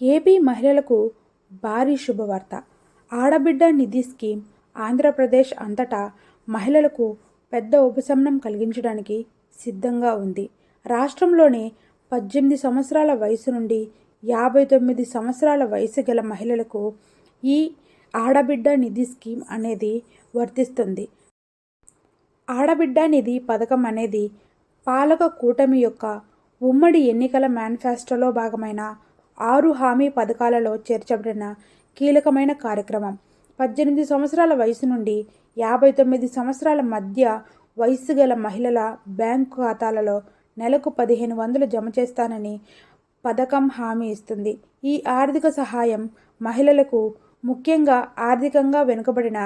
AP మహిళలకు భారీ శుభవార్త. ఆడబిడ్డ నిధి స్కీమ్ ఆంధ్రప్రదేశ్ అంతటా మహిళలకు పెద్ద ఉపశమనం కలిగించడానికి సిద్ధంగా ఉంది. రాష్ట్రంలోని పద్దెనిమిది సంవత్సరాల వయసు నుండి యాభై తొమ్మిది సంవత్సరాల వయసు గల మహిళలకు ఈ ఆడబిడ్డ నిధి స్కీమ్ అనేది వర్తిస్తుంది. ఆడబిడ్డ నిధి పథకం అనేది పాలక కూటమి యొక్క ఉమ్మడి ఎన్నికల మేనిఫెస్టోలో భాగమైన ఆరు హామీ పథకాలలో చేర్చబడిన కీలకమైన కార్యక్రమం. పద్దెనిమిది సంవత్సరాల వయసు నుండి యాభై తొమ్మిది సంవత్సరాల మధ్య వయసు గల మహిళల బ్యాంకు ఖాతాలలో నెలకు పదిహేను వందలు జమ చేస్తానని పథకం హామీ ఇస్తుంది. ఈ ఆర్థిక సహాయం మహిళలకు ముఖ్యంగా ఆర్థికంగా వెనుకబడిన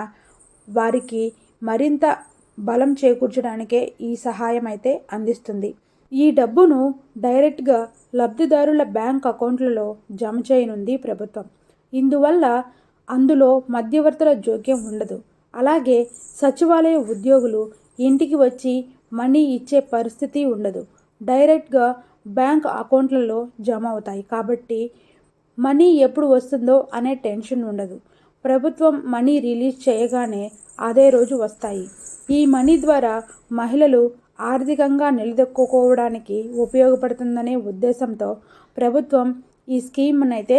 వారికి మరింత బలం చేకూర్చడానికే ఈ సహాయం అయితే అందిస్తుంది. ఈ డబ్బును డైరెక్ట్గా లబ్ధిదారుల బ్యాంక్ అకౌంట్లలో జమ చేయనుంది ప్రభుత్వం. ఇందువల్ల అందులో మధ్యవర్తుల జోక్యం ఉండదు. అలాగే సచివాలయ ఉద్యోగులు ఇంటికి వచ్చి మనీ ఇచ్చే పరిస్థితి ఉండదు. డైరెక్ట్గా బ్యాంక్ అకౌంట్లలో జమ అవుతాయి. కాబట్టి మనీ ఎప్పుడు వస్తుందో అనే టెన్షన్ ఉండదు. ప్రభుత్వం మనీ రిలీజ్ చేయగానే అదే రోజు వస్తాయి. ఈ మనీ ద్వారా మహిళలు ఆర్థికంగా నిలదొక్కుకోవడానికి ఉపయోగపడుతుందనే ఉద్దేశంతో ప్రభుత్వం ఈ స్కీమ్నైతే అయితే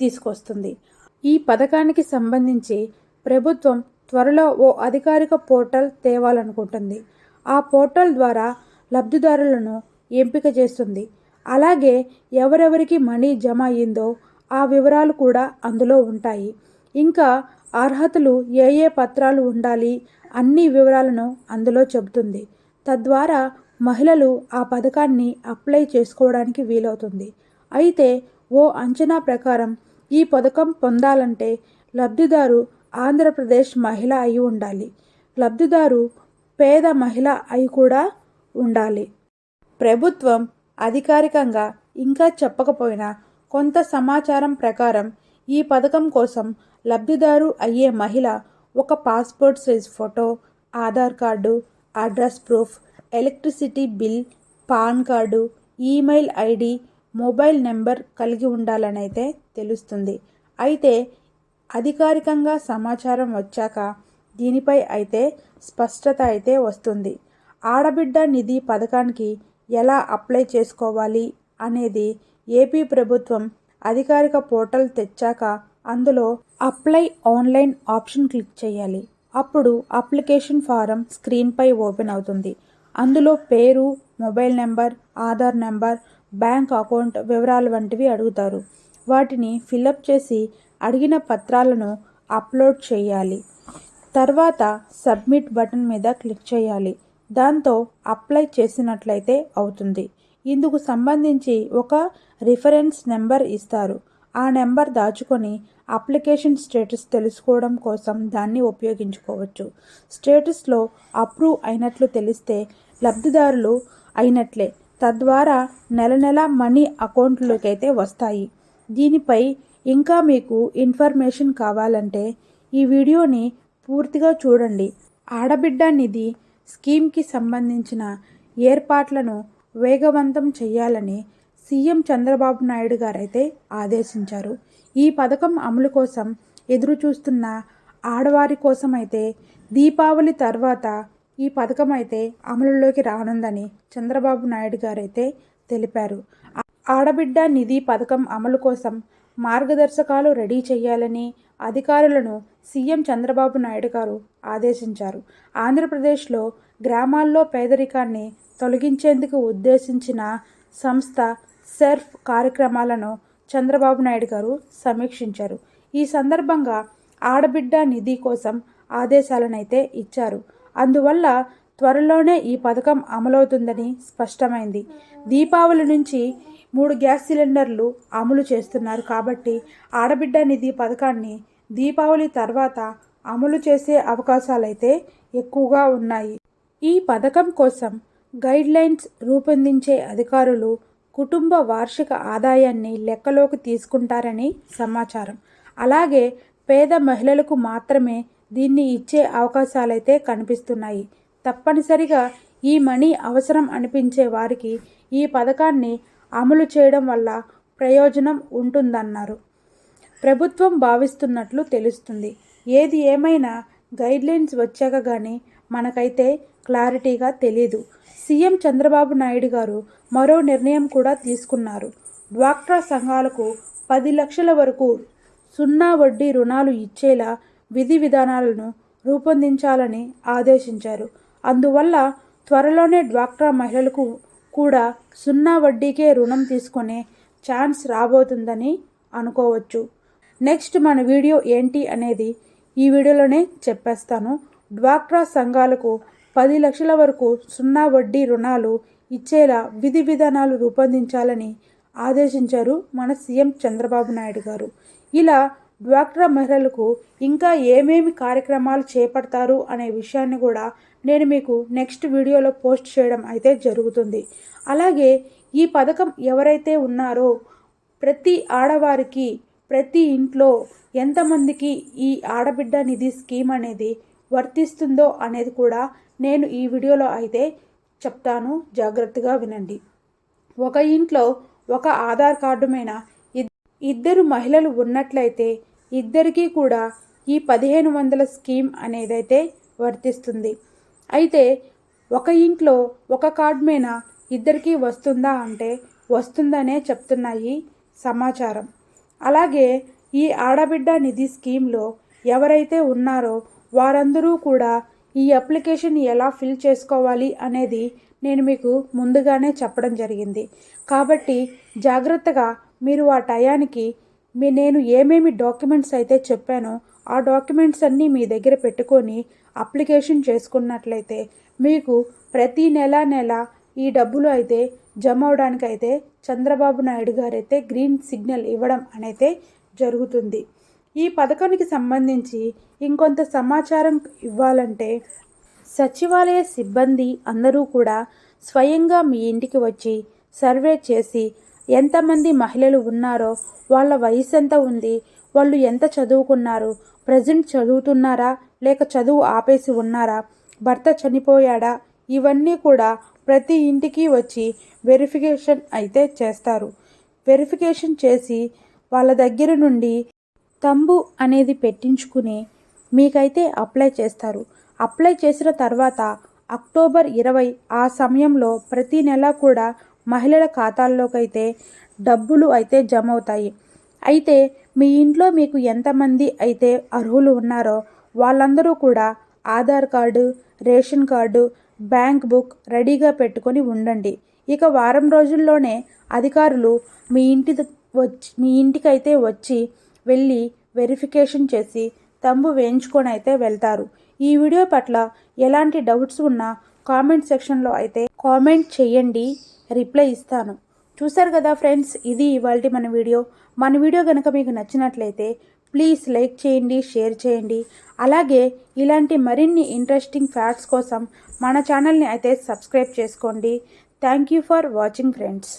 తీసుకొస్తుంది. ఈ పథకానికి సంబంధించి ప్రభుత్వం త్వరలో ఓ అధికారిక పోర్టల్ తేవాలనుకుంటుంది. ఆ పోర్టల్ ద్వారా లబ్ధిదారులను ఎంపిక చేస్తుంది. అలాగే ఎవరెవరికి మనీ జమ అయ్యిందో ఆ వివరాలు కూడా అందులో ఉంటాయి. ఇంకా అర్హతలు ఏ ఏ పత్రాలు ఉండాలి అన్ని వివరాలను అందులో చెబుతుంది. తద్వారా మహిళలు ఆ పథకాన్ని అప్లై చేసుకోవడానికి వీలవుతుంది. అయితే ఓ అంచనా ప్రకారం ఈ పథకం పొందాలంటే లబ్ధిదారు ఆంధ్రప్రదేశ్ మహిళ అయి ఉండాలి. లబ్ధిదారు పేద మహిళ అయి కూడా ఉండాలి. ప్రభుత్వం అధికారికంగా ఇంకా చెప్పకపోయినా కొంత సమాచారం ప్రకారం ఈ పథకం కోసం లబ్ధిదారు అయ్యే మహిళ ఒక passport size photo Aadhaar card address proof electricity bill PAN card email ID mobile number కలిగి ఉండాలని అయితే తెలుస్తుంది. అయితే అధికారికంగా సమాచారం వచ్చాక దీనిపై అయితే స్పష్టత అయితే వస్తుంది. ఆడబిడ్డ నిధి పథకానికి ఎలా అప్లై చేసుకోవాలి అనేది ఏపీ ప్రభుత్వం అధికారిక పోర్టల్ తెచ్చాక అందులో అప్లై ఆన్లైన్ ఆప్షన్ క్లిక్ చేయాలి. అప్పుడు అప్లికేషన్ ఫారం స్క్రీన్పై ఓపెన్ అవుతుంది. అందులో పేరు mobile number Aadhaar number bank account వివరాలు వంటివి అడుగుతారు. వాటిని ఫిలప్ చేసి అడిగిన పత్రాలను అప్లోడ్ చేయాలి. తర్వాత సబ్మిట్ బటన్ మీద క్లిక్ చేయాలి. దాంతో అప్లై చేసినట్లయితే అవుతుంది. ఇందుకు సంబంధించి ఒక రిఫరెన్స్ నెంబర్ ఇస్తారు. ఆ నెంబర్ దాచుకొని అప్లికేషన్ స్టేటస్ తెలుసుకోవడం కోసం దాన్ని ఉపయోగించుకోవచ్చు. స్టేటస్లో అప్రూవ్ అయినట్లు తెలిస్తే లబ్ధిదారులు అయినట్లే. తద్వారా నెల నెల మనీ అకౌంట్లోకి అయితే వస్తాయి. దీనిపై ఇంకా మీకు ఇన్ఫర్మేషన్ కావాలంటే ఈ వీడియోని పూర్తిగా చూడండి. ఆడబిడ్డ నిధి స్కీమ్కి సంబంధించిన ఏర్పాట్లను వేగవంతం చేయాలని సీఎం చంద్రబాబు నాయుడు గారైతే ఆదేశించారు. ఈ పథకం అమలు కోసం ఎదురు చూస్తున్న ఆడవారి కోసం అయితే దీపావళి తర్వాత ఈ పథకం అయితే అమలులోకి రానుందని చంద్రబాబు నాయుడు గారైతే తెలిపారు. ఆడబిడ్డ నిధి పథకం అమలు కోసం మార్గదర్శకాలు రెడీ చేయాలని అధికారులను సీఎం చంద్రబాబు నాయుడు గారు ఆదేశించారు. ఆంధ్రప్రదేశ్లో గ్రామాల్లో పేదరికాన్ని తొలగించేందుకు ఉద్దేశించిన సంస్థ సెర్ఫ్ కార్యక్రమాలను చంద్రబాబు నాయుడు గారు సమీక్షించారు. ఈ సందర్భంగా ఆడబిడ్డ నిధి కోసం ఆదేశాలనైతే ఇచ్చారు. అందువల్ల త్వరలోనే ఈ పథకం అమలవుతుందని స్పష్టమైంది. దీపావళి నుంచి మూడు గ్యాస్ సిలిండర్లు అమలు చేస్తున్నారు కాబట్టి ఆడబిడ్డ నిధి పథకాన్ని దీపావళి తర్వాత అమలు చేసే అవకాశాలైతే ఎక్కువగా ఉన్నాయి. ఈ పథకం కోసం గైడ్లైన్స్ రూపొందించే అధికారులు కుటుంబ వార్షిక ఆదాయాన్ని లెక్కలోకి తీసుకుంటారని సమాచారం. అలాగే పేద మహిళలకు మాత్రమే దీన్ని ఇచ్చే అవకాశాలైతే కనిపిస్తున్నాయి. తప్పనిసరిగా ఈ మనీ అవసరం అనిపించే వారికి ఈ పథకాన్ని అమలు చేయడం వల్ల ప్రయోజనం ఉంటుందన్నారు. ప్రభుత్వం భావిస్తున్నట్లు తెలుస్తుంది. ఏది ఏమైనా గైడ్లైన్స్ వచ్చాక కానీ మనకైతే క్లారిటీగా తెలియదు సీఎం చంద్రబాబు నాయుడు గారు మరో నిర్ణయం కూడా తీసుకున్నారు. డ్వాక్రా సంఘాలకు పది లక్షల వరకు సున్నా వడ్డీ రుణాలు ఇచ్చేలా విధి విధానాలను రూపొందించాలని ఆదేశించారు. అందువల్ల త్వరలోనే డ్వాక్రా మహిళలకు కూడా సున్నా వడ్డీకే రుణం తీసుకునే ఛాన్స్ రాబోతుందని అనుకోవచ్చు. నెక్స్ట్ మన వీడియో ఏంటి అనేది ఈ వీడియోలోనే చెప్పేస్తాను. డ్వాక్రా సంఘాలకు పది లక్షల వరకు సున్నా వడ్డీ రుణాలు ఇచ్చేలా విధి విధానాలు రూపొందించాలని ఆదేశించారు మన సీఎం చంద్రబాబు నాయుడు గారు. ఇలా డ్వాక్రా మహిళలకు ఇంకా ఏమేమి కార్యక్రమాలు చేపడతారు అనే విషయాన్ని కూడా నేను మీకు నెక్స్ట్ వీడియోలో పోస్ట్ చేయడం అయితే జరుగుతుంది. అలాగే ఈ పథకం ఎవరైతే ఉన్నారో ప్రతి ఆడవారికి ప్రతి ఇంట్లో ఎంతమందికి ఈ ఆడబిడ్డ నిధి స్కీమ్ అనేది వర్తిస్తుందో అనేది కూడా నేను ఈ వీడియోలో అయితే చెప్తాను. జాగ్రత్తగా వినండి. ఒక ఇంట్లో ఒక ఆధార్ కార్డు మీద ఇద్దరు మహిళలు ఉన్నట్లయితే ఇద్దరికీ కూడా ఈ పదిహేను వందల స్కీమ్ అనేదైతే వర్తిస్తుంది. అయితే ఒక ఇంట్లో ఒక కార్డు మీద ఇద్దరికీ వస్తుందా అంటే వస్తుందనే చెప్తున్నాయి సమాచారం. అలాగే ఈ ఆడబిడ్డ నిధి స్కీమ్లో ఎవరైతే ఉన్నారో వారందరూ కూడా ఈ అప్లికేషన్ ఎలా ఫిల్ చేసుకోవాలి అనేది నేను మీకు ముందుగానే చెప్పడం జరిగింది. కాబట్టి జాగ్రత్తగా మీరు ఆ టయానికి మీ నేను ఏమేమి డాక్యుమెంట్స్ అయితే చెప్పానో ఆ డాక్యుమెంట్స్ అన్నీ మీ దగ్గర పెట్టుకొని అప్లికేషన్ చేసుకున్నట్లయితే మీకు ప్రతి నెల నెల ఈ డబ్బులు అయితే జమ అవడానికి అయితే చంద్రబాబు నాయుడు గారైతే గ్రీన్ సిగ్నల్ ఇవ్వడం అనేది జరుగుతుంది. ఈ పథకానికి సంబంధించి ఇంకొంత సమాచారం ఇవ్వాలంటే సచివాలయ సిబ్బంది అందరూ కూడా స్వయంగా మీ ఇంటికి వచ్చి సర్వే చేసి ఎంతమంది మహిళలు ఉన్నారో వాళ్ళ వయసు ఎంత ఉంది వాళ్ళు ఎంత చదువుకున్నారు ప్రజెంట్ చదువుతున్నారా లేక చదువు ఆపేసి ఉన్నారా భర్త చనిపోయాడా ఇవన్నీ కూడా ప్రతి ఇంటికి వచ్చి వెరిఫికేషన్ అయితే చేస్తారు. వెరిఫికేషన్ చేసి వాళ్ళ దగ్గర నుండి తంబు అనేది పెట్టించుకుని మీకైతే అప్లై చేస్తారు. అప్లై చేసిన తర్వాత అక్టోబర్ ఇరవై ఆ సమయంలో ప్రతి నెల కూడా మహిళల ఖాతాల్లోకైతే డబ్బులు అయితే జమ అవుతాయి అయితే మీ ఇంట్లో మీకు ఎంతమంది అయితే అర్హులు ఉన్నారో వాళ్ళందరూ కూడా Aadhaar card ration card bank book రెడీగా పెట్టుకొని ఉండండి. ఇక వారం రోజుల్లోనే అధికారులు మీ ఇంటి ద- వచ్చి మీ ఇంటికైతే వచ్చి వెళ్ళి వెరిఫికేషన్ చేసి తంబు వేయించుకొని అయితే వెళ్తారు. ఈ వీడియో పట్ల ఎలాంటి డౌట్స్ ఉన్నా కామెంట్ సెక్షన్లో అయితే కామెంట్ చేయండి రిప్లై ఇస్తాను. చూసారు కదా ఫ్రెండ్స్ ఇది ఇవాళ మన వీడియో. మన వీడియో కనుక మీకు నచ్చినట్లయితే ప్లీజ్ లైక్ చేయండి షేర్ చేయండి. అలాగే ఇలాంటి మరిన్ని ఇంట్రెస్టింగ్ ఫ్యాక్ట్స్ కోసం మన ఛానల్ని అయితే సబ్స్క్రైబ్ చేసుకోండి. Thank you for watching friends.